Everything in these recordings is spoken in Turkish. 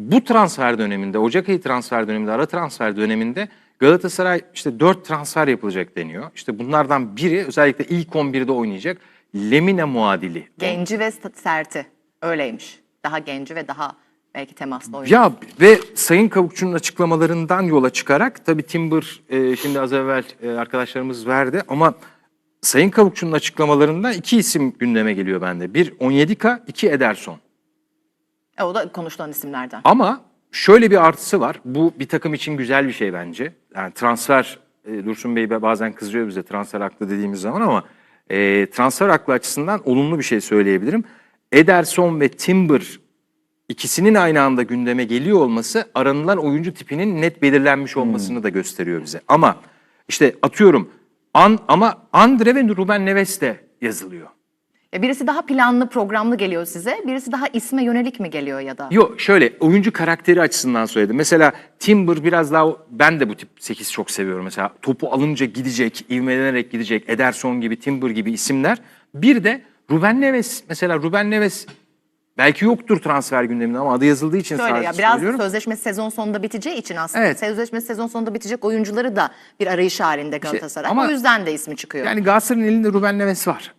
bu transfer döneminde, Ocak ayı transfer döneminde, ara transfer döneminde Galatasaray işte 4 transfer yapılacak deniyor. İşte bunlardan biri özellikle ilk 11'de oynayacak Lemina muadili. Genci ve serti. Öyleymiş. Daha genci ve daha belki temaslı oyuncu. Ya ve Sayın Kavukçu'nun açıklamalarından yola çıkarak tabii Timber e, şimdi az evvel e, arkadaşlarımız verdi ama Sayın Kavukçu'nun açıklamalarından iki isim gündeme geliyor bende. Bir Onyedika, iki Ederson. E, o da konuşulan isimlerden. Ama şöyle bir artısı var. Bu bir takım için güzel bir şey bence. Yani transfer, e, Dursun Bey bazen kızıyor bize transfer haklı dediğimiz zaman ama e, transfer haklı açısından olumlu bir şey söyleyebilirim. Ederson ve Timber ikisinin aynı anda gündeme geliyor olması aranılan oyuncu tipinin net belirlenmiş olmasını da gösteriyor bize. Ama işte atıyorum an, ama Andre ve Ruben Neves de yazılıyor. E, birisi daha planlı, programlı geliyor size. Birisi daha isme yönelik mi geliyor ya da? Yok şöyle oyuncu karakteri açısından söyledim. Mesela Timber biraz daha ben de bu tip 8 çok seviyorum. Mesela topu alınca gidecek, ivmelenerek gidecek. Ederson gibi, Timber gibi isimler. Bir de Ruben Neves mesela Ruben Neves belki yoktur transfer gündeminde ama adı yazıldığı için Şöyle sadece ya biraz söylüyorum. sözleşmesi sezon sonunda biteceği için aslında Evet. sözleşmesi sezon sonunda bitecek oyuncuları da bir arayış halinde Galatasaray. ama- o yüzden de ismi çıkıyor. Yani Galatasaray'ın elinde Ruben Neves var.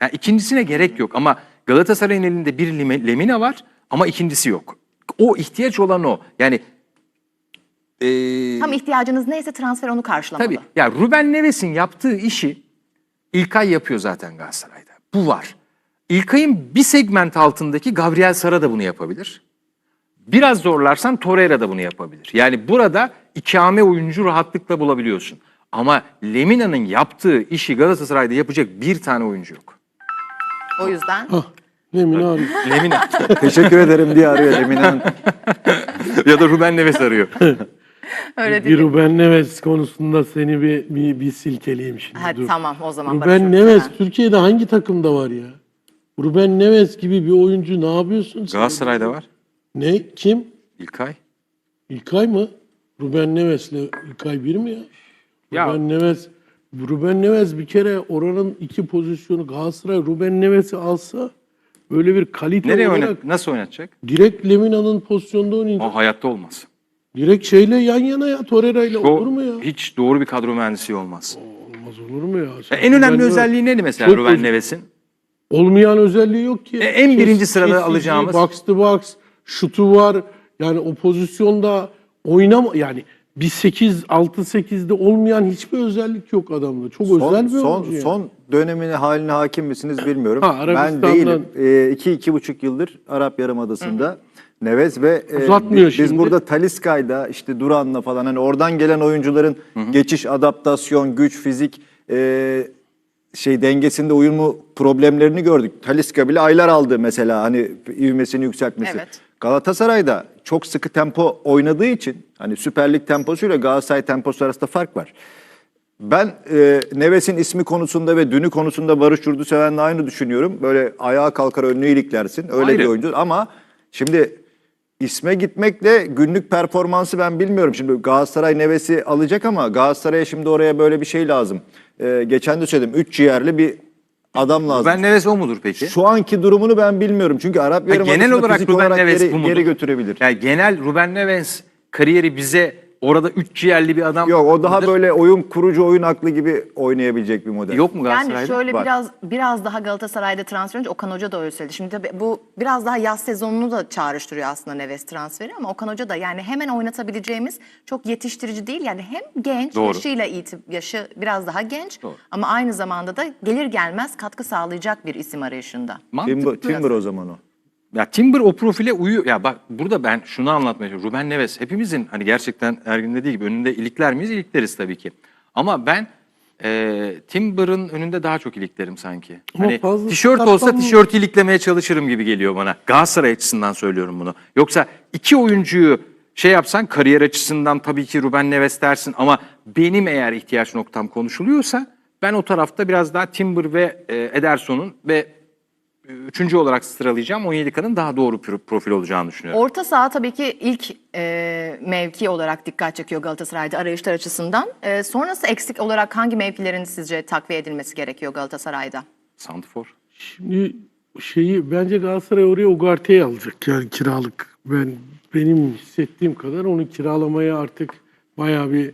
Yani ikincisine gerek yok ama Galatasaray'ın elinde bir Lemina var ama ikincisi yok. O ihtiyaç olan o. Yani eee Tam ihtiyacınız neyse transfer onu karşılamalı. Tabii. Ya Ruben Neves'in yaptığı işi İlkay yapıyor zaten Galatasaray'da. Bu var. İlkay'ın bir segment altındaki Gabriel Sara da bunu yapabilir. Biraz zorlarsan Torreira da bunu yapabilir. Yani burada ikame oyuncu rahatlıkla bulabiliyorsun. Ama Lemina'nın yaptığı işi Galatasaray'da yapacak bir tane oyuncu yok. O yüzden Hah, Lemina arıyor. Lemina Teşekkür ederim diye arıyor Emine Hanım. ya da Ruben Neves arıyor. öyle bir değil. Ruben Neves konusunda seni bir, bir, bir silkeleyeyim şimdi. Hadi dur. tamam o zaman Ruben barışıyoruz Neves hemen. Türkiye'de hangi takımda var ya? Ruben Neves gibi bir oyuncu ne yapıyorsun sen? Galatasaray'da var. Ne? Kim? İlkay. İlkay mı? Ruben Neves'le İlkay bir mi ya? Ya- Ruben Neves Ruben Neves bir kere oranın iki pozisyonu Galatasaray Ruben Neves'i alsa böyle bir kalite Nereye olarak oynat? Nasıl oynatacak? direkt Lemina'nın pozisyonda oynayacak. O hayatta olmaz. Direkt şeyle yan yana ya Torreira ile olur mu ya? hiç doğru bir kadro mühendisi olmaz. Olmaz olur mu ya? Ya Sen en önemli Ruben özelliği neydi mesela Çok Ruben Neves'in? Olmayan özelliği yok ki. E, en birinci sırada kesiciliği, alacağımız- Box to box, şutu var. Yani o pozisyonda oynama yani bir 8 6 8'de olmayan hiçbir özellik yok adamda. Çok Son, özel bir son, oyuncu. yani. son dönemine haline hakim misiniz bilmiyorum. Ha, ben değilim. Ee, iki, iki buçuk yıldır Arap Yarımadası'nda Neves ve e, Uzatmıyor biz, şimdi. biz burada Taliskay'da işte Duran'la falan hani oradan gelen oyuncuların geçiş, adaptasyon, güç, fizik e, şey dengesinde uyumu problemlerini gördük. Taliska bile aylar aldı mesela hani ivmesini yükseltmesi. Evet. Galatasaray'da çok sıkı tempo oynadığı için hani Süper Lig temposuyla Galatasaray temposu arasında fark var. Ben e, Neves'in ismi konusunda ve dünü konusunda Barış Yurduseven'le aynı düşünüyorum. Böyle ayağa kalkar önünü iliklersin. Öyle Ayrı. bir oyuncu ama şimdi isme gitmekle günlük performansı ben bilmiyorum. Şimdi Galatasaray Neves'i alacak ama Galatasaray'a şimdi oraya böyle bir şey lazım. E, geçen de söyledim. Üç ciğerli bir adam lazım. Ruben Neves o mudur peki? Şu anki durumunu ben bilmiyorum. Çünkü Arap Ha, Yarımadası'nda genel olarak fizik Ruben olarak Neves geri, bu mudur? geri götürebilir. Yani genel Ruben Neves kariyeri bize orada üç ciğerli bir adam Yok o daha mıdır? böyle oyun kurucu oyun aklı gibi oynayabilecek bir model. Yok mu Yani Galatasaray'da? şöyle Var. biraz biraz daha Galatasaray'da transfer önce Okan Hoca da öyle söyledi. Şimdi tabii bu biraz daha yaz sezonunu da çağrıştırıyor aslında Neves transferi ama Okan Hoca da yani hemen oynatabileceğimiz çok yetiştirici değil. Yani hem genç Doğru. yaşıyla itib yaşı biraz daha genç Doğru. ama aynı zamanda da gelir gelmez katkı sağlayacak bir isim arayışında. Mantıklı Timber. Timber o zaman o. Ya Timber o profile uyuyor. Ya bak burada ben şunu anlatmaya çalışıyorum. Ruben Neves hepimizin hani gerçekten Ergin dediği gibi önünde ilikler miyiz? İlikleriz tabii ki. Ama ben e, Timber'ın önünde daha çok iliklerim sanki. Ama Hani fazla tişört olsa tişört iliklemeye çalışırım gibi geliyor bana. Galatasaray açısından söylüyorum bunu. Yoksa iki oyuncuyu şey yapsan kariyer açısından tabii ki Ruben Neves dersin ama benim eğer ihtiyaç noktam konuşuluyorsa ben o tarafta biraz daha Timber ve e, Ederson'un ve üçüncü olarak sıralayacağım Onyedika'nın daha doğru pro- profil olacağını düşünüyorum. Orta saha tabii ki ilk e, mevki olarak dikkat çekiyor Galatasaray'da arayışlar açısından. E, sonrası eksik olarak hangi mevkilerin sizce takviye edilmesi gerekiyor Galatasaray'da? Santifor. Şimdi şeyi bence Galatasaray oraya Ugarte'yi alacak yani kiralık Ben benim hissettiğim kadar onu kiralamaya artık bayağı bir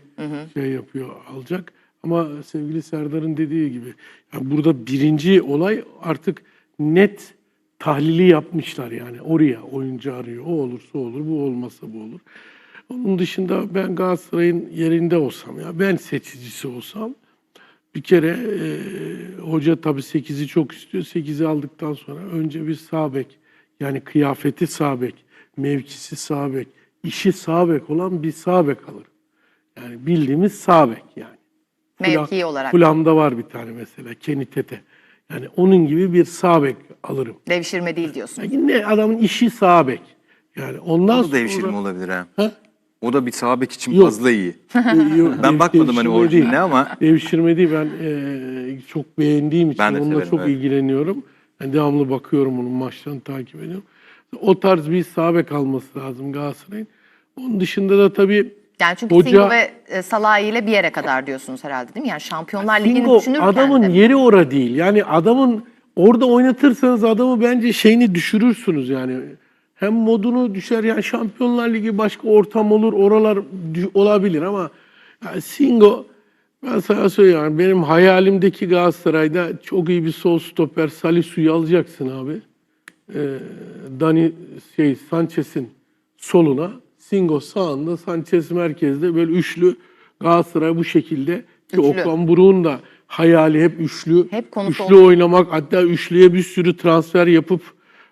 şey yapıyor alacak. Ama sevgili Serdar'ın dediği gibi yani burada birinci olay artık net tahlili yapmışlar yani oraya oyuncu arıyor. O olursa olur, bu olmasa bu olur. Onun dışında ben Galatasaray'ın yerinde olsam ya ben seçicisi olsam bir kere e, hoca tabii 8'i çok istiyor. 8'i aldıktan sonra önce bir sağ bek yani kıyafeti sağ bek, mevkisi sağ bek, işi sağ bek olan bir sağ bek alır. Yani bildiğimiz sağ bek yani. Mevki Fula- olarak. Fulham'da var bir tane mesela Kenny Tete. Yani onun gibi bir sağ bek alırım. Devşirme değil diyorsun. Yani ne adamın işi sağ bek. Yani ondan O da sonra... devşirme olabilir ha. Ha? O da bir sağ bek için Yok. fazla iyi. Yok, Ben bakmadım hani orijinaline değil. ama- Devşirme değil ben e, çok beğendiğim için Ben onunla çok evet. ilgileniyorum. Yani devamlı bakıyorum onun maçlarını takip ediyorum. O tarz bir sağ bek alması lazım Galatasaray'ın. Onun dışında da tabii Yani çünkü Hoca- Singo ve e, Salah ile bir yere kadar diyorsunuz herhalde değil mi? Yani Şampiyonlar Ligi'ni Singo düşünürken adamın de. yeri ora değil. Yani adamın orada oynatırsanız adamı bence şeyini düşürürsünüz yani. Hem modunu düşer yani Şampiyonlar Ligi başka ortam olur oralar olabilir ama yani Singo ben sana söylüyorum benim hayalimdeki Galatasaray'da çok iyi bir sol stoper Salisu'yu alacaksın abi. Ee, Dani şey Sanchez'in soluna, Singo sağında, Sanchez merkezde böyle üçlü Galatasaray bu şekilde ki. Okan Buruk'un da hayali hep üçlü. Hep üçlü oynamak hatta üçlüye bir sürü transfer yapıp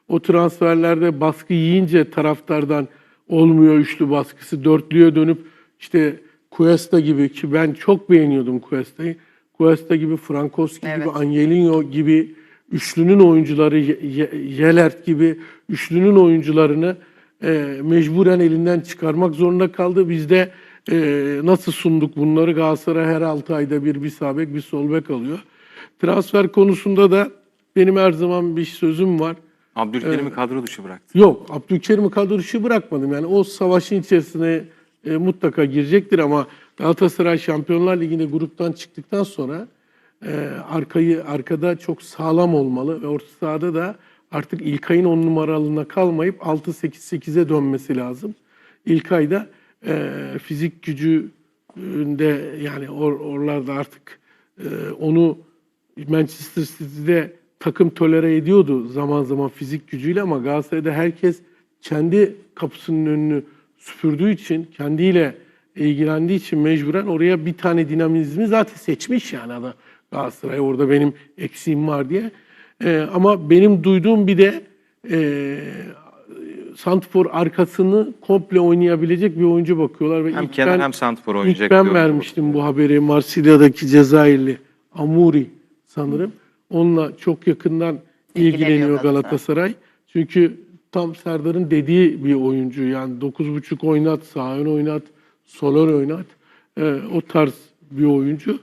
o transferlerde baskı yiyince taraftardan olmuyor üçlü baskısı. Dörtlüye dönüp işte Cuesta gibi ki ben çok beğeniyordum Cuesta'yı. Cuesta gibi, Frankowski gibi, Evet. Angelino gibi üçlünün oyuncuları, Ye- Ye- Yelert gibi üçlünün oyuncularını e, mecburen elinden çıkarmak zorunda kaldı. Biz de e, nasıl sunduk bunları? Galatasaray her 6 ayda bir bir sağ bek, bir sol bek alıyor. Transfer konusunda da benim her zaman bir sözüm var. Abdülkerim'i kadro dışı bıraktı. Yok, Abdülkerim'i kadro dışı bırakmadım. Yani o savaşın içerisine e, mutlaka girecektir ama Galatasaray Şampiyonlar Ligi'nde gruptan çıktıktan sonra e, arkayı arkada çok sağlam olmalı ve orta sahada da artık İlkay'ın on numaralığına kalmayıp 6-8-8'e dönmesi lazım. İlkay da e, fizik gücünde yani or, oralarda artık e, onu Manchester City'de takım tolere ediyordu zaman zaman fizik gücüyle ama Galatasaray'da herkes kendi kapısının önünü süpürdüğü için, kendiyle ilgilendiği için mecburen oraya bir tane dinamizmi zaten seçmiş yani adam Galatasaray orada benim eksiğim var diye. Ee, ama benim duyduğum bir de e, Santfor arkasını komple oynayabilecek bir oyuncu bakıyorlar ve Hem ilk kenar ben- hem santrfor oynayacak İlk ben vermiştim bu haberi Marsilya'daki Cezayirli Amuri sanırım. Onunla çok yakından İlgileniyor Galatasaray. Galatasaray. Çünkü tam Serdar'ın dediği bir oyuncu. Yani 9.5 oynat, sağ ön oynat, sol ön oynat. Ee, o tarz bir oyuncu.